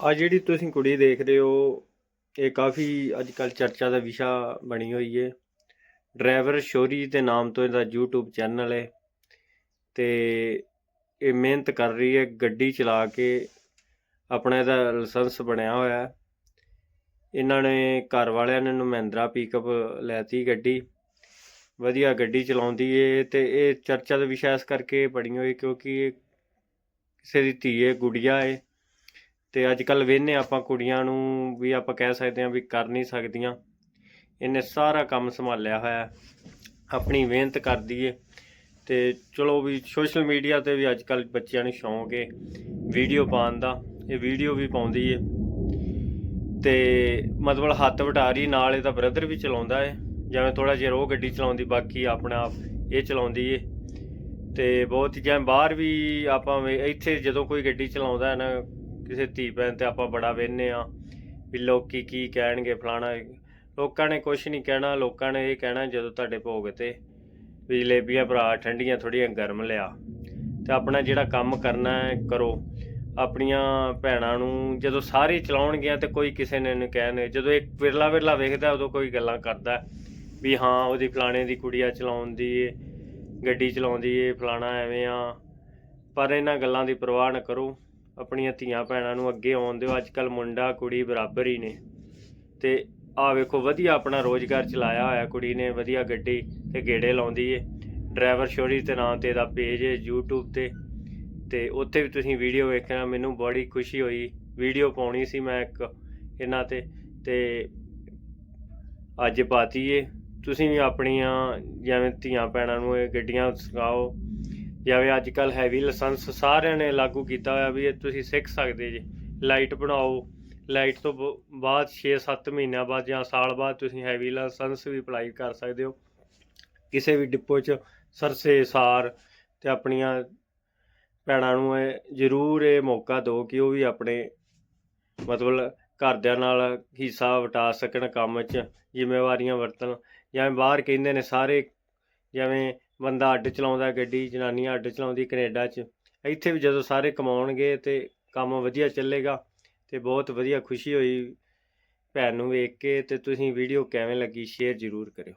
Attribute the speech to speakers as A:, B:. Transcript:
A: ਆ ਜਿਹੜੀ ਤੁਸੀਂ ਕੁੜੀ ਦੇਖ ਰਹੇ ਹੋ, ਇਹ ਕਾਫੀ ਅੱਜ ਕੱਲ ਚਰਚਾ ਦਾ ਵਿਸ਼ਾ ਬਣੀ ਹੋਈ ਹੈ ਡਰਾਈਵਰ ਸ਼ੋਰੀ ਦੇ ਨਾਮ ਤੋਂ ਇਹਦਾ YouTube ਚੈਨਲ ਹੈ ਤੇ ਇਹ ਮਿਹਨਤ ਕਰ ਰਹੀ ਹੈ ਗੱਡੀ ਚਲਾ ਕੇ ਆਪਣਾ ਇਹਦਾ ਲਾਇਸੈਂਸ ਬਣਿਆ ਹੋਇਆ। ਹੈ ਇਹਨਾਂ ਨੇ ਘਰ ਵਾਲਿਆਂ ਨੇ ਨੂੰ ਮਹਿੰਦਰਾ ਪਿਕਅਪ ਲੈਤੀ ਗੱਡੀ। ਵਧੀਆ ਗੱਡੀ ਚਲਾਉਂਦੀ ਏ ਤੇ ਇਹ ਚਰਚਾ ਦਾ ਵਿਸ਼ਾ ਇਸ ਕਰਕੇ ਬਣੀ ਹੋਈ ਕਿਉਂਕਿ ਇਹ ਕਿਸੇ ਦੀ ਧੀ ਏ, ਗੁੜੀਆ ਏ। ਤੇ ਅੱਜ ਕੱਲ ਵੇਖਨੇ ਆਪਾਂ ਕੁੜੀਆਂ ਨੂੰ ਵੀ ਆਪਾਂ ਕਹਿ ਸਕਦੇ ਹਾਂ ਵੀ ਕਰ ਨਹੀਂ ਸਕਦੀਆਂ। ਇਹਨੇ ਸਾਰਾ ਕੰਮ ਸੰਭਾਲਿਆ ਹੋਇਆ ਆਪਣੀ ਮਿਹਨਤ ਕਰਦੀ ਏ। ਤੇ ਚਲੋ ਵੀ ਸੋਸ਼ਲ ਮੀਡੀਆ ਤੇ ਵੀ ਅੱਜ ਕੱਲ ਬੱਚਿਆਂ ਨੂੰ ਸ਼ੌਂਕ ਏ ਵੀਡੀਓ ਪਾਉਣ ਦਾ। ਇਹ ਵੀਡੀਓ ਵੀ ਪਾਉਂਦੀ ਏ। ਤੇ ਮਤਲਬ ਹੱਥ ਵਟਾਰੀ ਨਾਲ ਇਹਦਾ ਬ੍ਰਦਰ ਵੀ ਚਲਾਉਂਦਾ ਏ। ਜਿਵੇਂ ਥੋੜਾ ਜਿਹਾ ਉਹ ਗੱਡੀ ਚਲਾਉਂਦੀ, ਬਾਕੀ ਆਪਣਾ ਆਪ ਇਹ ਚਲਾਉਂਦੀ ਏ। ਤੇ ਬਹੁਤ ਹੀ ਜਿਵੇਂ ਬਾਹਰ ਵੀ ਆਪਾਂ ਇੱਥੇ ਜਦੋਂ ਕੋਈ ਗੱਡੀ ਚਲਾਉਂਦਾ ਹੈ ਨਾ ਕਿਸੇ ਧੀ ਭੈਣ ਤੇ ਆਪਾਂ ਬੜਾ ਵੇਖਨੇ ਆ ਵੀ ਲੋਕੀ ਕੀ ਕਹਿਣਗੇ, ਫਲਾਣਾ ਲੋਕਾਂ ਨੇ ਕੁਝ ਨਹੀਂ ਕਹਿਣਾ, ਲੋਕਾਂ ਨੇ ਇਹ ਕਹਿਣਾ ਜਦੋਂ ਤੁਹਾਡੇ ਭੋਗ ਤੇ ਵੀ ਜਲੇਬੀਆਂ ਭਰਾ ਠੰਡੀਆਂ ਥੋੜੀਆਂ ਗਰਮ ਲਿਆ। ਤੇ ਆਪਣਾ ਜਿਹੜਾ ਕੰਮ ਕਰਨਾ ਹੈ, ਕਰੋ। ਆਪਣੀਆਂ ਭੈਣਾਂ ਨੂੰ ਜਦੋਂ ਸਾਰੇ ਚਲਾਉਣਗੀਆਂ ਤੇ ਕੋਈ ਕਿਸੇ ਨੇ ਨਹੀਂ ਕਹਿਣੇ, ਜਦੋਂ ਇੱਕ ਵਿਰਲਾ ਵਿਰਲਾ ਵੇਖਦਾ, ਉਦੋਂ ਕੋਈ ਗੱਲਾਂ ਕਰਦਾ ਵੀ ਹਾਂ, ਉਹਦੀ ਫਲਾਣੇ ਦੀ ਕੁੜੀਆ ਚਲਾਉਂਦੀ ਏ, ਗੱਡੀ ਚਲਾਉਂਦੀ ਏ, ਫਲਾਣਾ ਐਵੇਂ ਆ। ਪਰ ਇਹਨਾਂ ਗੱਲਾਂ ਦੀ ਪਰਵਾਹ ਨਾ ਕਰੋ। ਆਪਣੀਆਂ ਧੀਆਂ ਭੈਣਾਂ ਨੂੰ ਅੱਗੇ ਆਉਣ ਦਿਓ। ਅੱਜ ਕੱਲ ਮੁੰਡਾ ਕੁੜੀ ਬਰਾਬਰ ਹੀ ਨੇ। ਤੇ ਆ ਵੇਖੋ, ਵਧੀਆ ਆਪਣਾ ਰੋਜ਼ਗਾਰ ਚਲਾਇਆ ਹੋਇਆ ਕੁੜੀ ਨੇ, ਵਧੀਆ ਗੱਡੀ ਤੇ ਗੇੜੇ ਲਾਉਂਦੀ ਏ। ਡਰਾਈਵਰ ਸ਼ੋਰੀ ਦੇ ਨਾਂ ਤੇ ਇਹਦਾ ਪੇਜ ਹੈ YouTube ਤੇ। ਤੇ ਉੱਥੇ ਵੀ ਤੁਸੀਂ ਵੀਡੀਓ ਵੇਖਣਾ ਮੈਨੂੰ ਬੜੀ ਖੁਸ਼ੀ ਹੋਈ। ਵੀਡੀਓ ਪਾਉਣੀ ਸੀ ਮੈਂ ਇੱਕ ਇਹਨਾਂ ਤੇ। ਤੇ ਅੱਜ ਪਾਤੀ ਏ। ਤੁਸੀਂ ਵੀ ਆਪਣੀਆਂ, ਜਿਵੇਂ ਧੀਆਂ ਭੈਣਾਂ ਨੂੰ ਇਹ ਗੱਡੀਆਂ ਸਿਖਾਓ। ਜਿਵੇਂ ਅੱਜ ਕੱਲ ਹੈਵੀ ਲਾਇਸੈਂਸ ਸਾਰਿਆਂ ਨੇ ਲਾਗੂ ਕੀਤਾ ਹੋਇਆ ਵੀ ਇਹ ਤੁਸੀਂ ਸਿੱਖ ਸਕਦੇ ਜੇ। ਲਾਈਟ ਬਣਾਓ। ਲਾਈਟ ਤੋਂ ਬ- ਬਾਅਦ 6-7 ਮਹੀਨਿਆਂ ਬਾਅਦ ਜਾਂ ਸਾਲ ਬਾਅਦ ਤੁਸੀਂ ਹੈਵੀ ਲਾਇਸੈਂਸ ਵੀ ਅਪਲਾਈ ਕਰ ਸਕਦੇ ਹੋ। ਕਿਸੇ ਵੀ ਡਿਪੋ 'ਚ ਸਰਸੇ ਸਾਰ ਤੇ ਆਪਣੀਆਂ ਭੈਣਾਂ ਨੂੰ ਇਹ ਜ਼ਰੂਰ ਇਹ ਮੌਕਾ ਦਿਓ ਕਿ ਉਹ ਵੀ ਆਪਣੇ ਮਤਲਬ ਘਰਦਿਆਂ ਨਾਲ ਹਿੱਸਾ ਵਟਾ ਸਕਣ ਕੰਮ 'ਚ। ਜ਼ਿੰਮੇਵਾਰੀਆਂ ਵਰਤਣ। ਜਿਵੇਂ ਬਾਹਰ ਕਹਿੰਦੇ ਨੇ ਸਾਰੇ ਜਿਵੇਂ ਬੰਦਾ ਅੱਡ ਚਲਾਉਂਦਾ, ਗੱਡੀ, ਜਨਾਨੀਆਂ ਅੱਡ ਚਲਾਉਂਦੀ ਕੈਨੇਡਾ 'ਚ। ਇੱਥੇ ਵੀ ਜਦੋਂ ਸਾਰੇ ਕਮਾਉਣਗੇ ਤੇ ਕੰਮ ਵਧੀਆ ਚੱਲੇਗਾ ਤੇ ਬਹੁਤ ਵਧੀਆ ਖੁਸ਼ੀ ਹੋਈ ਭੈਣ ਨੂੰ ਵੇਖ ਕੇ ਤੇ ਤੁਸੀਂ ਵੀਡੀਓ ਕਿਵੇਂ ਲੱਗੀ, ਸ਼ੇਅਰ ਜ਼ਰੂਰ ਕਰਿਓ।